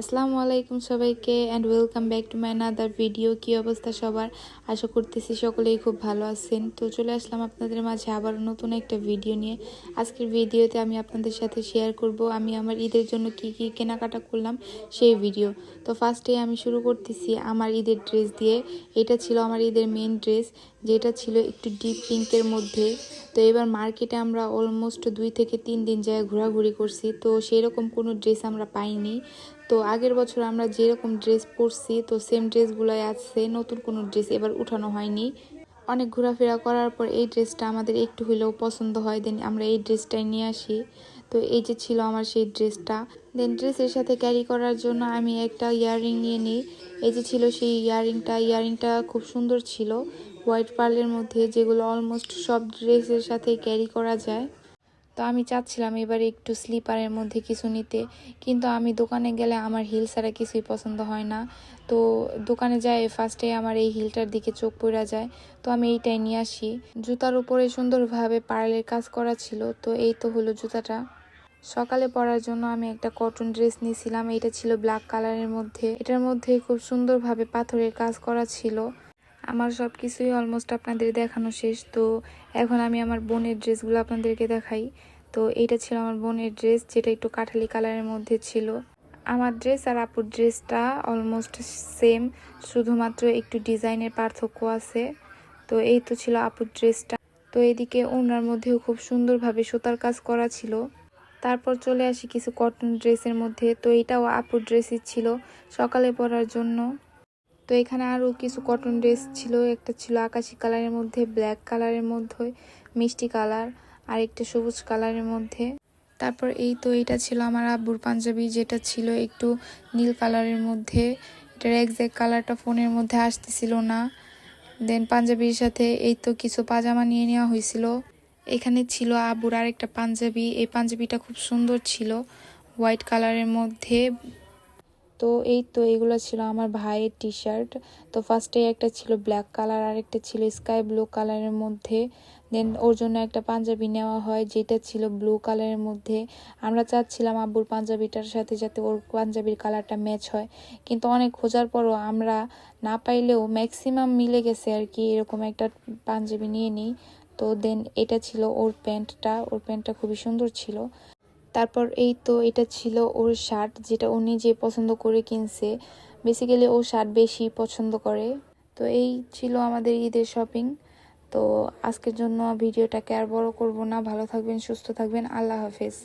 আসসালামু আলাইকুম সবাইকে and welcome back to my another video কী অবস্থা সবার? আশা করতেছি সকলেই খুব ভালো আছেন। তো চলে আসলাম আপনাদের মাঝে আবার নতুন একটা ভিডিও নিয়ে। আজকের ভিডিওতে আমি আপনাদের সাথে শেয়ার করব, আমি আমার ঈদের জন্য কি কি কেনাকাটা করলাম সেই ভিডিও তো ফার্স্টে আমি শুরু করতেছি আমার ঈদের ড্রেস দিয়ে। এটা ছিল আমার ঈদের মেন ড্রেস যেটা ছিল একটু ডিপ পিঙ্কের মধ্যে। তো এবার মার্কেটে আমরা অলমোস্ট দুই থেকে তিন দিন যায় ঘোরাঘুরি করছি। তো সেই রকম কোনো ড্রেস আমরা পাইনি। তো আগের বছর আমরা যেরকম ড্রেস পরছি, তো সেম ড্রেসগুলোই আছে নতুন কোনো ড্রেস এবার উঠানো হয়নি। অনেক ঘোরাফেরা করার পর এই ড্রেসটা আমাদের একটু হলেও পছন্দ হয়। দেন আমরা এই ড্রেসটাই নিয়ে আসি। তো এই যে ছিল আমার সেই ড্রেসটা দেন ড্রেসের সাথে ক্যারি করার জন্য আমি একটা ইয়াররিং নিয়ে নিই। এই যে ছিল সেই ইয়াররিংটা ইয়াররিংটা খুব সুন্দর ছিল। হোয়াইট পার্লের মধ্যে যেগুলো অলমোস্ট সব ড্রেসের সাথে ক্যারি করা যায়। তো আমি চাচ্ছিলাম এবারে একটু স্লিপারের মধ্যে কিছু নিতে, কিন্তু আমি দোকানে গেলে আমার হিল ছাড়া কিছুই পছন্দ হয় না। তো দোকানে যায় ফার্স্টে আমার এই হিলটার দিকে চোখ পড়া যায়। তো আমি এইটাই নিয়ে আসি। জুতার উপরে সুন্দরভাবে পার্লের কাজ করা ছিল, তো এই তো হলো জুতাটা। সকালে পরার জন্য আমি একটা কটন ড্রেস নিয়েছিলাম এটা ছিল ব্ল্যাক কালারের মধ্যে। এটার মধ্যে খুব সুন্দরভাবে পাথরের কাজ করা ছিল। আমার সব কিছুই অলমোস্ট আপনাদের দেখানো শেষ। তো এখন আমি আমার বোনের ড্রেসগুলো আপনাদেরকে দেখাই। তো এইটা ছিল আমার বোনের ড্রেস, যেটা একটু কাঠালি কালারের মধ্যে ছিল। আমার ড্রেস আর আপুর ড্রেসটা অলমোস্ট সেম শুধুমাত্র একটু ডিজাইনের পার্থক্য আছে। তো এই তো ছিল আপুর ড্রেসটা। তো এদিকে ওনার মধ্যেও খুব সুন্দরভাবে সুতার কাজ করা ছিল। তারপর চলে আসি কিছু কটন ড্রেসের মধ্যে। তো এটাও আপুর ড্রেসই ছিল সকালে পরার জন্য। তো এখানে আরও কিছু কটন ড্রেস ছিল, একটা ছিল আকাশি কালারের মধ্যে ব্ল্যাক কালারের মধ্যে, মিষ্টি কালার আর একটা সবুজ কালারের মধ্যে। তারপর এই তো এটা ছিল আমার আব্বুর পাঞ্জাবি, যেটা ছিল একটু নীল কালারের মধ্যে। এটার একজ্যাক্ট কালারটা ফোনের মধ্যে আসতেছিল না। দেন পাঞ্জাবির সাথে এই তো কিছু পাজামা নিয়ে নেওয়া হয়েছিল। এখানে ছিল আব্বুর আরেকটা পাঞ্জাবি, এই পাঞ্জাবিটা খুব সুন্দর ছিল হোয়াইট কালারের মধ্যে তো এই তো এগুলো ছিল আমার ভাইয়ের টি শার্ট তো ফার্স্টে একটা ছিল ব্ল্যাক কালার আর একটা ছিল স্কাই ব্লু কালারের মধ্যে। দেন ওর জন্য একটা পাঞ্জাবি নেওয়া হয়, যেটা ছিল ব্লু কালারের মধ্যে। আমরা চাচ্ছিলাম আব্বুর পাঞ্জাবিটার সাথে যাতে ওর পাঞ্জাবির কালারটা ম্যাচ হয়। কিন্তু অনেক খোঁজার পরও আমরা না পাইলেও ম্যাক্সিমাম মিলে গেছে আর কি, এরকম একটা পাঞ্জাবি নিয়ে নিই। তো দেন এটা ছিল ওর প্যান্টটা ওর প্যান্টটা খুবই সুন্দর ছিল। তারপর এই তো এটা ছিল ওর শার্ট, যেটা ও নিজে পছন্দ করে কিনছে। বেসিক্যালি ও শার্ট বেশি পছন্দ করে। তো এই ছিল আমাদের ঈদের শপিং তো আজকের জন্য ভিডিওটাকে আর বড় করব না। ভালো থাকবেন, সুস্থ থাকবেন। আল্লাহ হাফেজ।